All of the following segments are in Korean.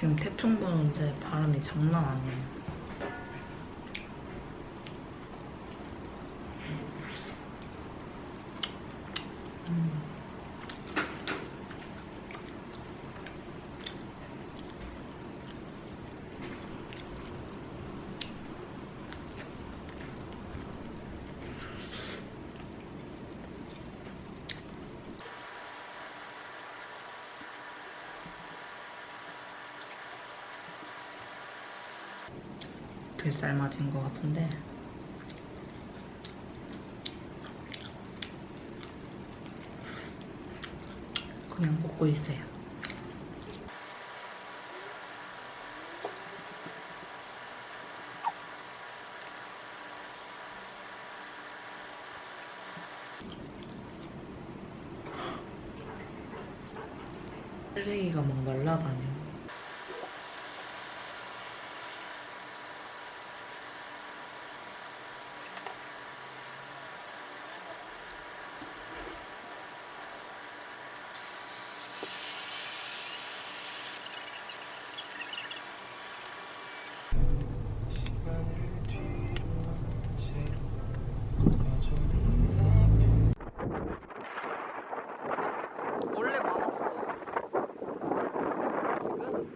지금 태풍 부는데 바람이 장난 아니에요. 잘 맞은 것 같은데 그냥 먹고 있어요.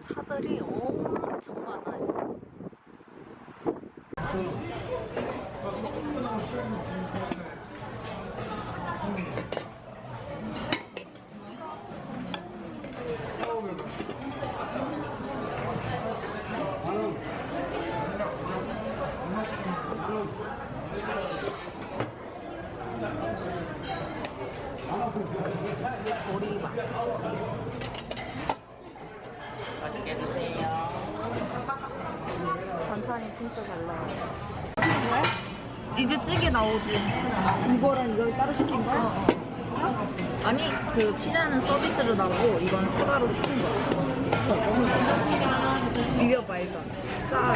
차들이 엄청 많아요. 보리밥. 진짜 잘 나와요. 이제 찌개 나오지. 이거랑 이걸 따로 시킨 거야? 어, 어. 아니, 그 피자는 서비스로 나오고 이건 추가로 시킨 거야. 비벼봐, 일단. 짜.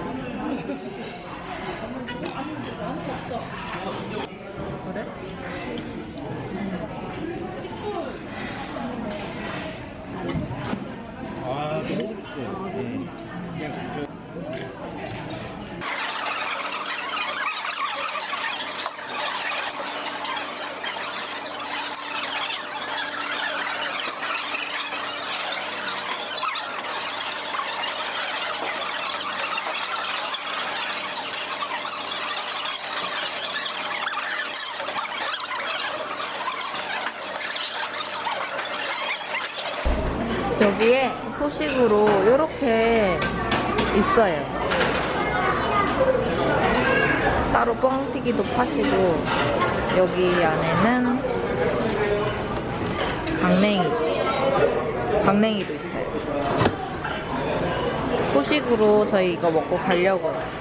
여기에 후식으로 이렇게 있어요. 따로 뻥튀기도 파시고 여기 안에는 강냉이, 강냉이도 있어요. 후식으로 저희 이거 먹고 가려고요.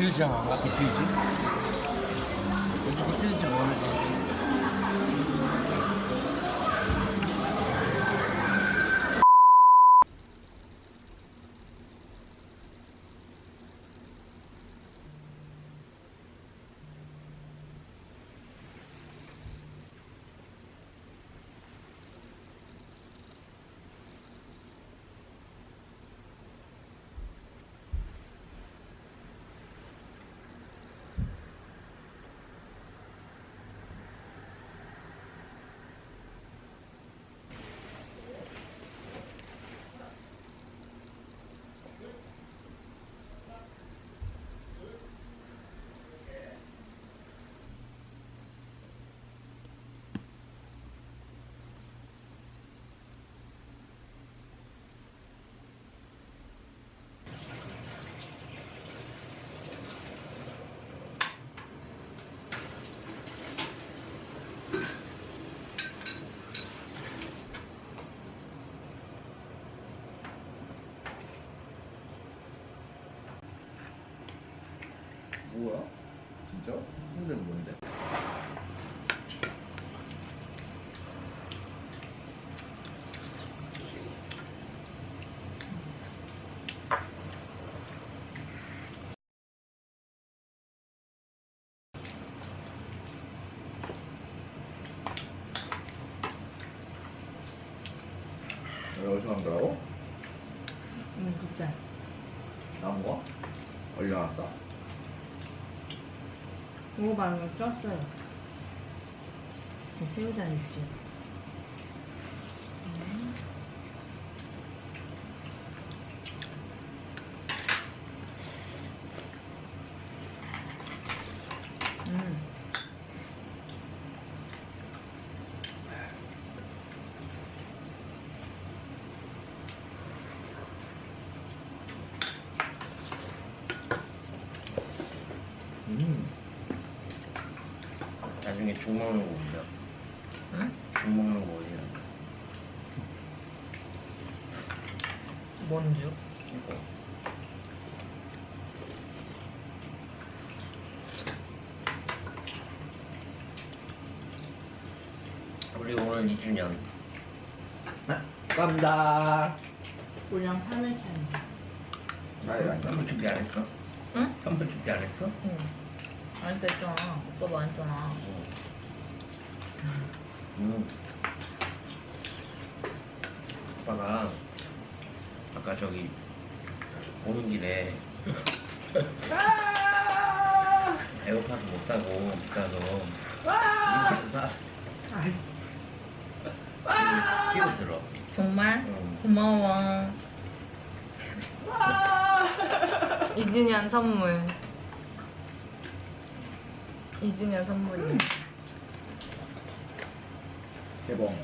비틀즈 한가 비틀즈? 여기 비틀즈 모르지. 뭐야? 진짜? 홍대는 뭔데? 여기 어디서 난 거라고? 응, 그때. 나무가? 올려놨다. 이거 반응이 쪘어요. 새우장 있지. 음. 음. 나중에 죽 먹는 거 올려. 응? 죽 먹는 거 올려. 뭔 죽? 이거. 우리 오늘 2주년. 감사합니다. 우리랑 3일 차인데. 선물 준비 안 했어? 응? 선물 준비 안 했어? 응. 안 했다 했잖아. 오빠도 안 했잖아. 음. 아빠가 아까 저기 오는 길에 에어팟 못 사고 비싸서 이거 사왔어. 끼고 들어. 정말? 응. 고마워. 2주년 선물. 2주년 선물이. 개봉.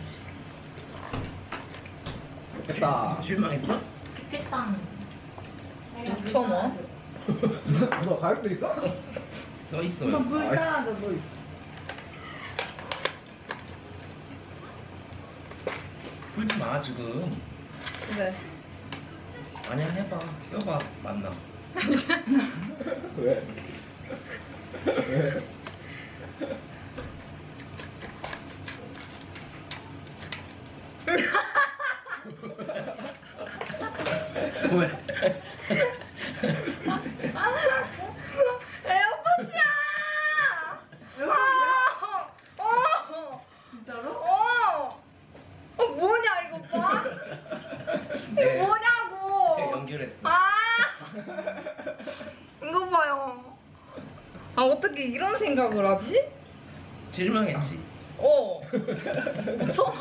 됐다. 실망했어? 필당. 6천 원? 너 가격도 있어? 써 있어요. 물 따라줘, 물. 풀지 마 지금. 그래. 아니야 해봐. 껴봐 만나. 왜? 왜? 왜? 에어팟이야! 아! 어! 진짜로? 어! 어, 뭐냐, 이거 봐? 이게 네. 뭐냐고! 연결했어. 아! 이거 봐요. 아, 어떻게 이런 생각을 하지? 실망했지. 어. 5천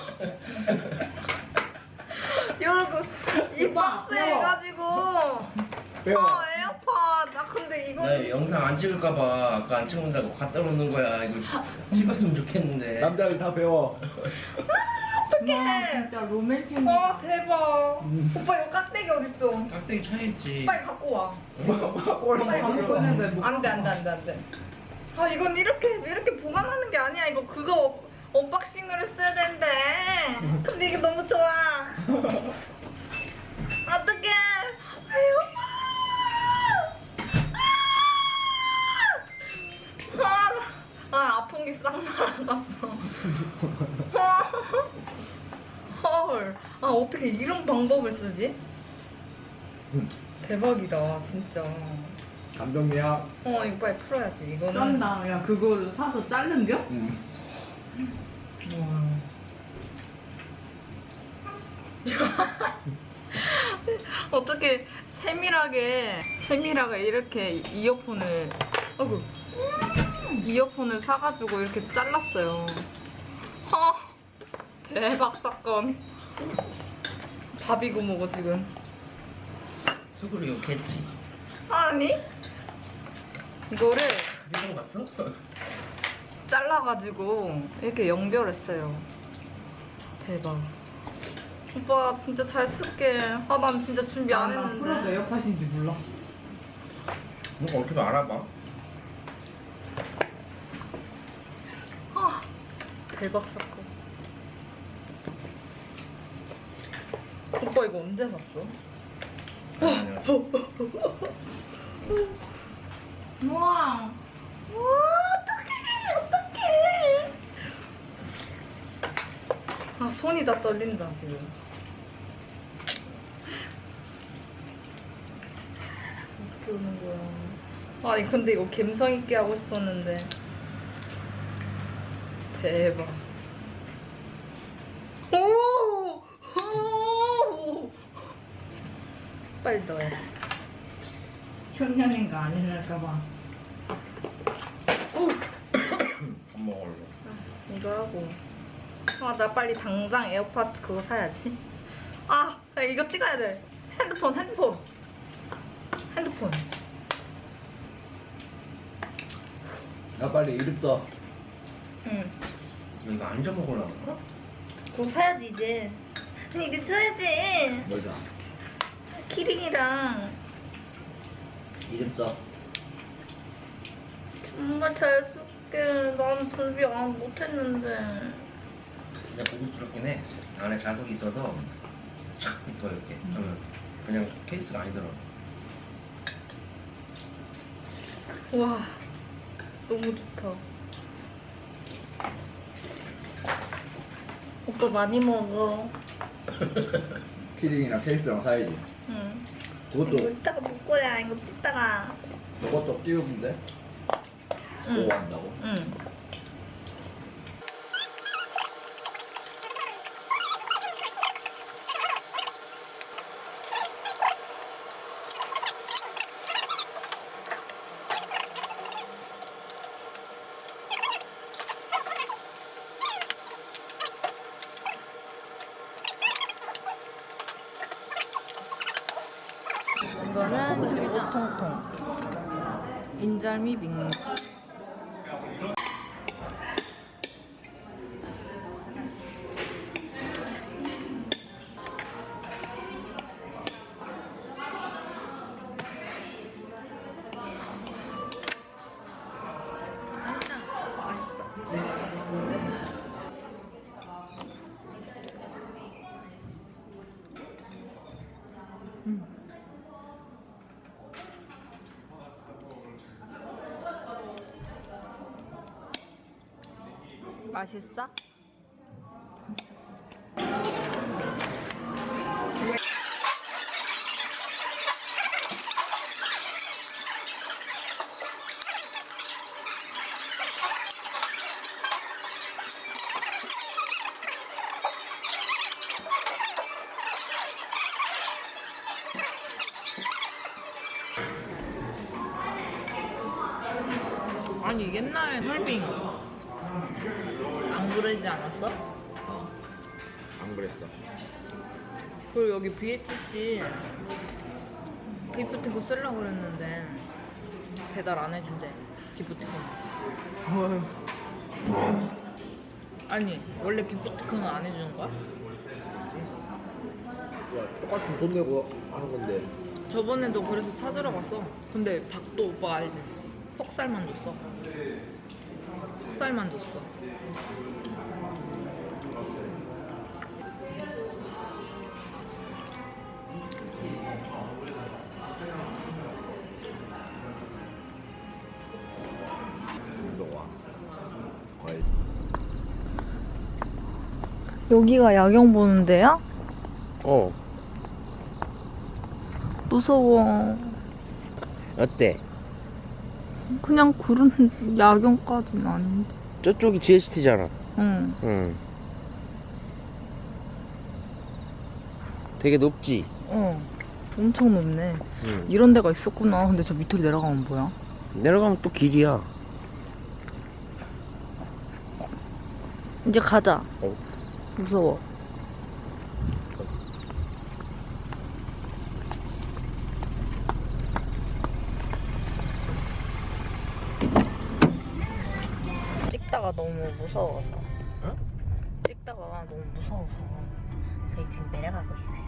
이거 이 박스 배워. 해가지고 배워. 아 에어팟 나 근데 이거 나 영상 안 찍을까봐 아까 안 찍는다고 갖다 놓는 거야. 이거 찍었으면 좋겠는데. 남자들 다 배워. 어떡해 진짜 로맨틱. 와 대박 음. 오빠 이거 깍대기 어딨어 깍대기 차있지. 빨리 갖고 와꼴 빨리 안 갖고 와 안돼 안돼 안돼 안돼 아 이건 이렇게 이렇게 보관하는 게 아니야 이거 그거 언박싱을 했어야 되는데 근데 이게 너무 좋아 어떡해 아유 아 아픈 게 싹 날아갔어 헐. 아 어떻게 이런 방법을 쓰지? 대박이다 진짜 감동이야. 어 이거 빨리 풀어야지 이거는 쩐다. 야, 그거 사서 자른 겨? 응. 어떻게 세밀하게 세밀하게 이렇게 이어폰을 어구 이어폰을 사가지고 이렇게 잘랐어요. 어 대박 사건. 밥이고 뭐고 지금. 속으로 욕했지. 아니 이거를 회장 봤어? 잘라가지고 이렇게 연결했어요. 대박. 오빠 진짜 잘 쓸게. 아 난 진짜 준비 안나 프로도 했는데. 에어팟인지 몰랐어. 뭔가 어떻게 알아봐? 아, 대박 사건. 오빠 이거 언제 샀어? 아니야. 우와. 와 어떡해 어떡해. 아 손이 다 떨린다 지금. 어떻게 오는 거야? 아니 근데 이거 감성 있게 하고 싶었는데. 대박. 오! 오! 빨리 넣어야지. 현명인가 아니랄까봐. 밥 먹을래. 이거 하고. 아, 나 빨리 당장 에어팟 그거 사야지. 아, 나 이거 찍어야 돼. 핸드폰, 핸드폰. 핸드폰. 야 빨리 이름 써. 응. 너 이거 앉아 먹으려고 그래? 그거 사야지, 이제. 아니, 이거 사야지. 뭐자? 키링이랑. 이름 써. 정말 잘 쓸게. 난 준비 안 못했는데. 그냥 고급스럽긴 해 안에 자석이 있어서 촥 붙어 이렇게 그러면 그냥 케이스가 아니더라고 와, 너무 좋다. 오빠 많이 먹어. 키링이랑 케이스랑 사야지. 응. 이거 그것도 이따가 먹 거야. 이거 이따가. 저것도 띄우는데 응. 보고 한다고. 응. 이거는 유부통통 인절 맛있어? 아니 옛날에 설빙 안 그러지 않았어? 안 그랬어. 그리고 여기 BHC 기프티콘 쓰려고 그랬는데 배달 안 해준대 기프티콘 아니 원래 기프티콘은 안 해주는 거야? 야, 똑같은 돈 내고 하는 건데. 저번에도 그래서 찾으러 갔어 근데 닭도 오빠 알지? 퍽살만 줬어 퍽살만 줬어. 여기가 야경 보는데요? 어 무서워 어때? 그냥 그런 야경까지는 아닌데 저쪽이 GST잖아 응 응 되게 높지? 어, 엄청 높네. 응 이런 데가 있었구나. 근데 저 밑으로 내려가면 뭐야? 내려가면 또 길이야 이제 가자. 어. 무서워. 찍다가 너 무 무서워서. 찍다가 너무 무서워서. 저희 지금 내려가고 있어요.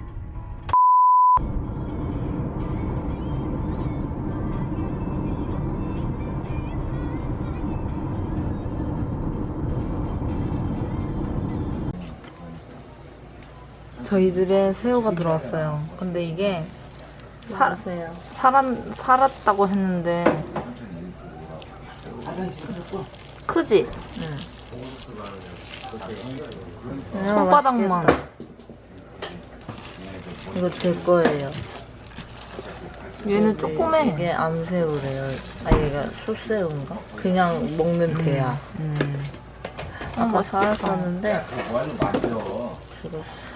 저희 집에 새우가 들어왔어요. 근데 이게 사, 살았, 살았다고 했는데 크지? 응. 손바닥만. 이거 제 거예요. 얘는 조그매. 이게 암새우래요. 아 얘가 소새우인가? 그냥 먹는 대야. 음. 아까. 사왔었는데. 죽었어.